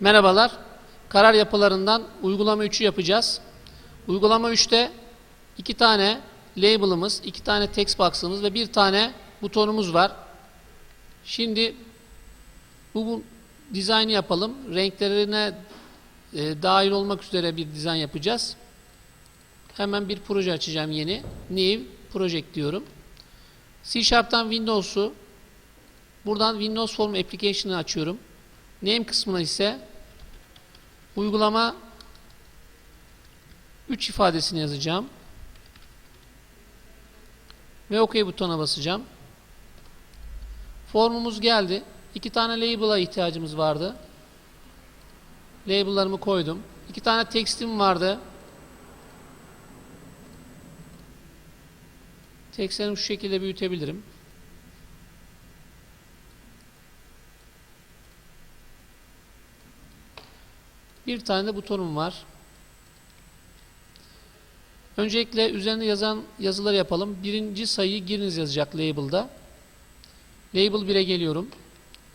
Merhabalar. Karar yapılarından uygulama 3'ü yapacağız. Uygulama 3'te iki tane label'ımız, iki tane text box'ımız ve bir tane butonumuz var. Şimdi bu, bu dizaynı yapalım. Renklerine e, dahil olmak üzere bir dizayn yapacağız. Hemen bir proje açacağım yeni. New Project diyorum. C Sharp'tan Windows'u buradan Windows Form Application'ı açıyorum. Name kısmına ise uygulama 3 ifadesini yazacağım. Ve OK butona basacağım. Formumuz geldi. İki tane label'a ihtiyacımız vardı. Label'larımı koydum. İki tane tekstim vardı. Tekstlerimi şu şekilde büyütebilirim. Bir tane de butonum var. Öncelikle üzerinde yazan yazıları yapalım. Birinci sayıyı giriniz yazacak label'da. Label 1'e geliyorum.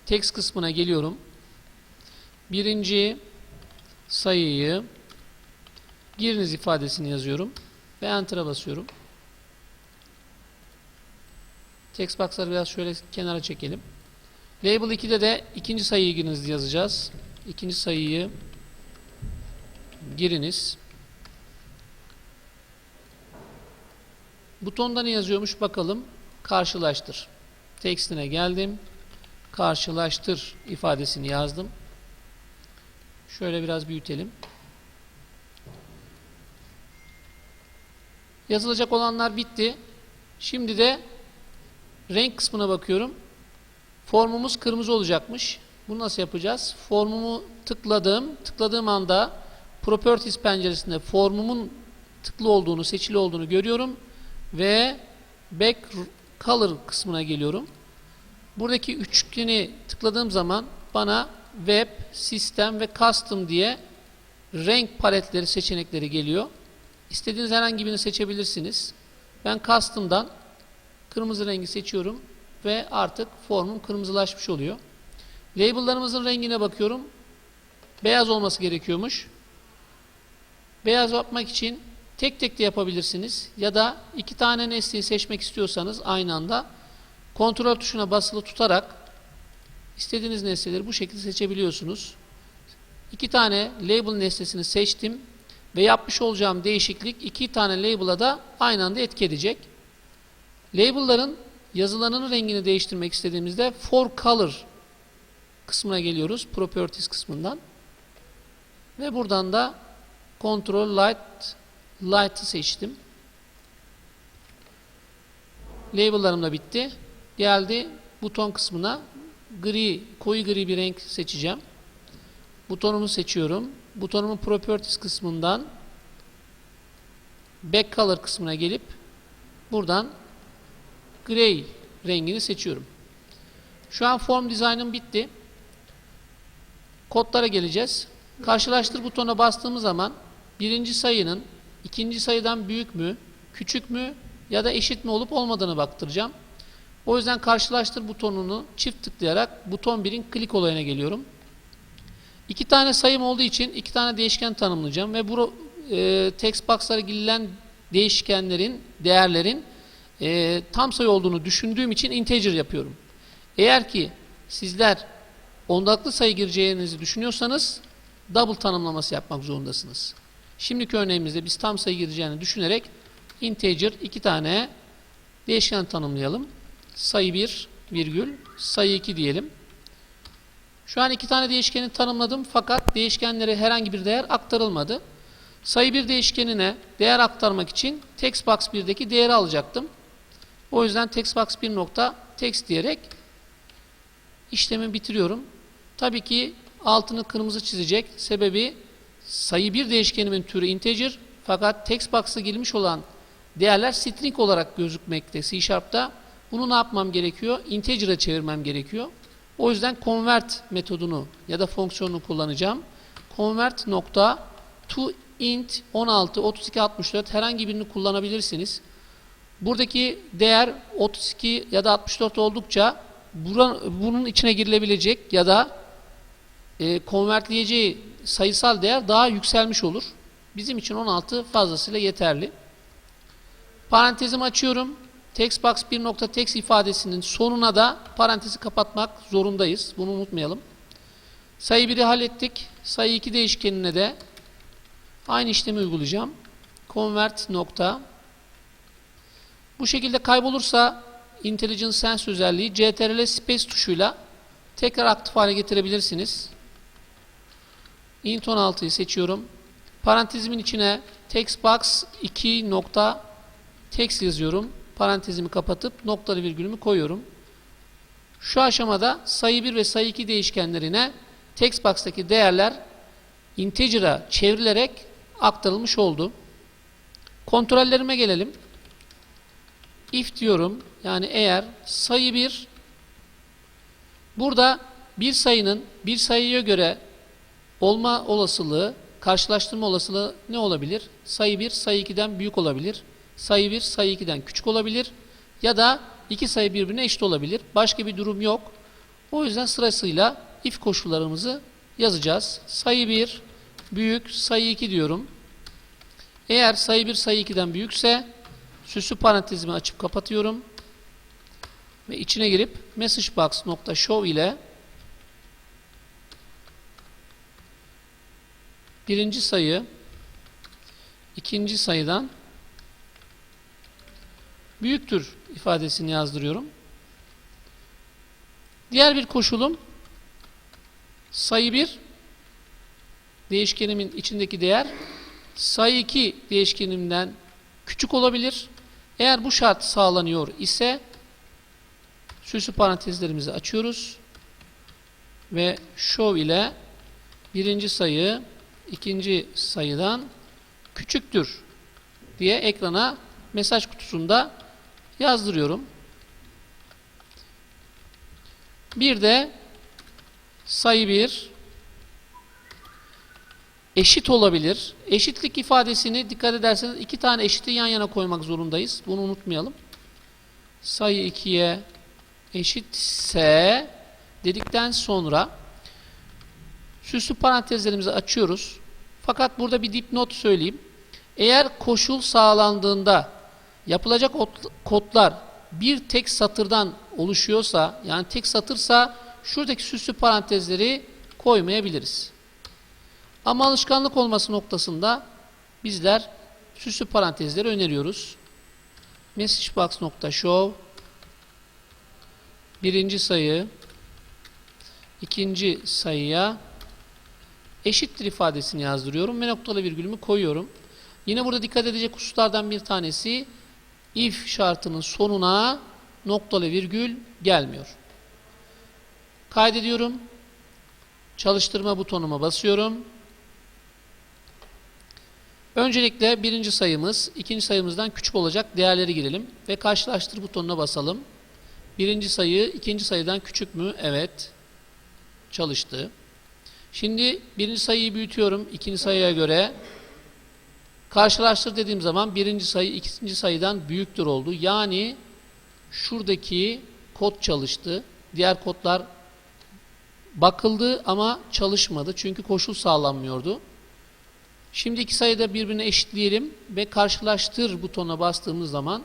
Text kısmına geliyorum. Birinci sayıyı giriniz ifadesini yazıyorum. Ve Enter'a basıyorum. Text box'ları biraz şöyle kenara çekelim. Label 2'de de ikinci sayıyı giriniz yazacağız. İkinci sayıyı giriniz. Butonda ne yazıyormuş bakalım. Karşılaştır. Tekstine geldim. Karşılaştır ifadesini yazdım. Şöyle biraz büyütelim. Yazılacak olanlar bitti. Şimdi de renk kısmına bakıyorum. Formumuz kırmızı olacakmış. Bunu nasıl yapacağız? Formumu tıkladım. Tıkladığım anda Properties penceresinde formumun tıklı olduğunu, seçili olduğunu görüyorum ve Back Color kısmına geliyorum. Buradaki üçgeni tıkladığım zaman bana Web, Sistem ve Custom diye renk paletleri seçenekleri geliyor. İstediğiniz herhangi birini seçebilirsiniz. Ben Custom'dan kırmızı rengi seçiyorum ve artık formum kırmızılaşmış oluyor. Label'larımızın rengine bakıyorum. Beyaz olması gerekiyormuş. Beyaz yapmak için tek tek de yapabilirsiniz. Ya da iki tane nesneyi seçmek istiyorsanız aynı anda kontrol tuşuna basılı tutarak istediğiniz nesneleri bu şekilde seçebiliyorsunuz. İki tane label nesnesini seçtim ve yapmış olacağım değişiklik iki tane label'a da aynı anda etki edecek. Label'ların yazılarının rengini değiştirmek istediğimizde for color kısmına geliyoruz. Properties kısmından. Ve buradan da Control Light Light'ı seçtim. Label'larım da bitti. Geldi buton kısmına gri, koyu gri bir renk seçeceğim. Butonumu seçiyorum. Butonumun Properties kısmından Back Color kısmına gelip buradan Gray rengini seçiyorum. Şu an form dizaynım bitti. Kodlara geleceğiz. Karşılaştır butonuna bastığımız zaman birinci sayının ikinci sayıdan büyük mü, küçük mü ya da eşit mi olup olmadığını baktıracağım. O yüzden karşılaştır butonunu çift tıklayarak buton 1'in klik olayına geliyorum. İki tane sayım olduğu için iki tane değişken tanımlayacağım ve bu e, text box'lara girilen değişkenlerin, değerlerin e, tam sayı olduğunu düşündüğüm için integer yapıyorum. Eğer ki sizler ondaklı sayı gireceğinizi düşünüyorsanız double tanımlaması yapmak zorundasınız. Şimdiki örneğimizde biz tam sayı gireceğini düşünerek integer iki tane değişken tanımlayalım. Sayı 1 virgül sayı 2 diyelim. Şu an iki tane değişkeni tanımladım fakat değişkenlere herhangi bir değer aktarılmadı. Sayı 1 değişkenine değer aktarmak için textbox 1'deki değeri alacaktım. O yüzden textbox 1 nokta text diyerek işlemi bitiriyorum. Tabii ki altını kırmızı çizecek. Sebebi sayı 1 değişkenimin türü integer fakat text box'a girmiş olan değerler string olarak gözükmekte C Sharp'ta. Bunu ne yapmam gerekiyor? Integer'a çevirmem gerekiyor. O yüzden convert metodunu ya da fonksiyonunu kullanacağım. Convert nokta to int 16, 32, 64 herhangi birini kullanabilirsiniz. Buradaki değer 32 ya da 64 oldukça bunun içine girilebilecek ya da e, konvertleyeceği sayısal değer daha yükselmiş olur. Bizim için 16 fazlasıyla yeterli. Parantezimi açıyorum. Textbox 1.text ifadesinin sonuna da parantezi kapatmak zorundayız. Bunu unutmayalım. Sayı 1'i hallettik. Sayı 2 değişkenine de aynı işlemi uygulayacağım. Convert nokta. Bu şekilde kaybolursa Intelligent Sense özelliği CTRL Space tuşuyla tekrar aktif hale getirebilirsiniz. İnt 16'yı seçiyorum. Parantezimin içine textbox 2 nokta text yazıyorum. Parantezimi kapatıp noktalı virgülümü koyuyorum. Şu aşamada sayı 1 ve sayı 2 değişkenlerine textbox'taki değerler integer'a çevrilerek aktarılmış oldu. Kontrollerime gelelim. If diyorum. Yani eğer sayı 1 burada bir sayının bir sayıya göre olma olasılığı, karşılaştırma olasılığı ne olabilir? Sayı 1 sayı 2'den büyük olabilir. Sayı 1 sayı 2'den küçük olabilir. Ya da iki sayı birbirine eşit olabilir. Başka bir durum yok. O yüzden sırasıyla if koşullarımızı yazacağız. Sayı 1 büyük sayı 2 diyorum. Eğer sayı 1 sayı 2'den büyükse süslü parantezimi açıp kapatıyorum. Ve içine girip messagebox.show ile birinci sayı ikinci sayıdan büyüktür ifadesini yazdırıyorum. Diğer bir koşulum sayı 1 değişkenimin içindeki değer sayı 2 değişkenimden küçük olabilir. Eğer bu şart sağlanıyor ise süslü parantezlerimizi açıyoruz ve show ile birinci sayı ikinci sayıdan küçüktür diye ekrana mesaj kutusunda yazdırıyorum. Bir de sayı 1 eşit olabilir. Eşitlik ifadesini dikkat ederseniz iki tane eşiti yan yana koymak zorundayız. Bunu unutmayalım. Sayı 2'ye eşitse dedikten sonra süslü parantezlerimizi açıyoruz. Fakat burada bir dipnot söyleyeyim. Eğer koşul sağlandığında yapılacak kodlar bir tek satırdan oluşuyorsa yani tek satırsa şuradaki süslü parantezleri koymayabiliriz. Ama alışkanlık olması noktasında bizler süslü parantezleri öneriyoruz. messagebox.show birinci sayı ikinci sayıya eşittir ifadesini yazdırıyorum ve noktalı virgülümü koyuyorum. Yine burada dikkat edecek hususlardan bir tanesi if şartının sonuna noktalı virgül gelmiyor. Kaydediyorum. Çalıştırma butonuma basıyorum. Öncelikle birinci sayımız ikinci sayımızdan küçük olacak değerleri girelim ve karşılaştır butonuna basalım. Birinci sayı ikinci sayıdan küçük mü? Evet. Çalıştı. Şimdi birinci sayıyı büyütüyorum ikinci sayıya göre. Karşılaştır dediğim zaman birinci sayı ikinci sayıdan büyüktür oldu. Yani şuradaki kod çalıştı. Diğer kodlar bakıldı ama çalışmadı. Çünkü koşul sağlanmıyordu. Şimdi iki sayıyı da birbirine eşitleyelim ve karşılaştır butonuna bastığımız zaman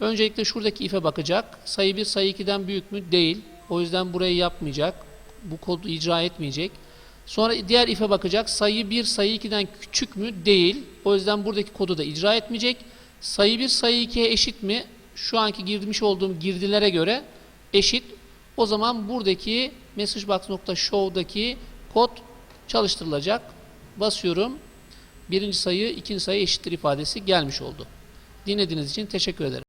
öncelikle şuradaki if'e bakacak. Sayı 1 sayı 2'den büyük mü? Değil. O yüzden burayı yapmayacak. Bu kodu icra etmeyecek. Sonra diğer if'e bakacak. Sayı 1 sayı 2'den küçük mü? Değil. O yüzden buradaki kodu da icra etmeyecek. Sayı 1 sayı 2'ye eşit mi? Şu anki girmiş olduğum girdilere göre eşit. O zaman buradaki messagebox.show'daki kod çalıştırılacak. Basıyorum. Birinci sayı, ikinci sayı eşittir ifadesi gelmiş oldu. Dinlediğiniz için teşekkür ederim.